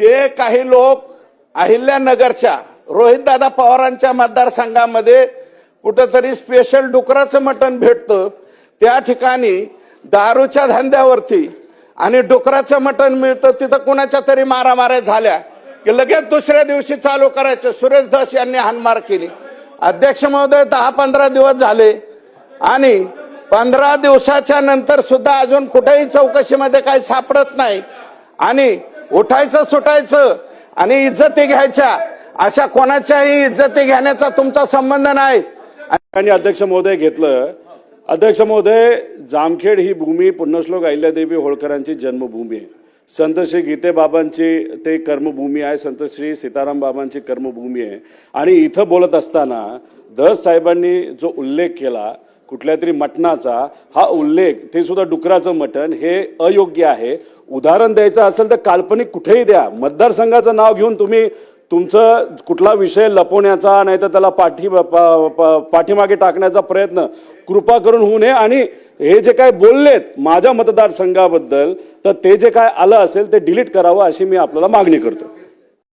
ते काही लोक अहिल्यानगरच्या रोहितदादा पवारांच्या मतदारसंघामध्ये कुठंतरी स्पेशल डुकराचं मटण भेटतं. त्या ठिकाणी दारूच्या धंद्यावरती आणि डुकराचं मटण मिळतं. तिथं कुणाच्या तरी मारामाऱ्या झाल्या की लगेच दुसऱ्या दिवशी चालू करायचं. सुरेश दास यांनी हानमार केली. अध्यक्ष महोदय दहा पंधरा दिवस झाले आणि पंधरा दिवसाच्या नंतर सुद्धा अजून कुठेही चौकशीमध्ये काही सापडत नाही. आणि उठायचं सुटायचं आणि इज्जती घ्यायच्या. अशा कोणाच्याही इज्जती घेण्याचा तुमचा संबंध नाही. आणि अध्यक्ष महोदय घेतलं. अध्यक्ष महोदय जामखेड ही भूमी पुण्यश्लोक अहिल्यादेवी होळकरांची जन्मभूमी आहे. संत श्री ते कर्मभूमी आहे संत श्री सीताराम बाबांची कर्मभूमी आहे. आणि इथं बोलत असताना धस साहेबांनी जो उल्लेख केला कुठल्या तरी मटणाचा हा उल्लेख ते सुद्धा डुकराचं मटण हे अयोग्य आहे. उदाहरण द्यायचं असेल तर काल्पनिक कुठेही द्या. मतदारसंघाचं नाव घेऊन तुम्ही तुमचं कुठला विषय लपवण्याचा नाही तर त्याला पाठी प- प- पाठीमागे टाकण्याचा प्रयत्न कृपा करून होऊ नये. आणि हे जे काय बोललेत माझ्या मतदारसंघाबद्दल तर ते जे काय आलं असेल ते डिलीट करावं अशी मी आपल्याला मागणी करतो.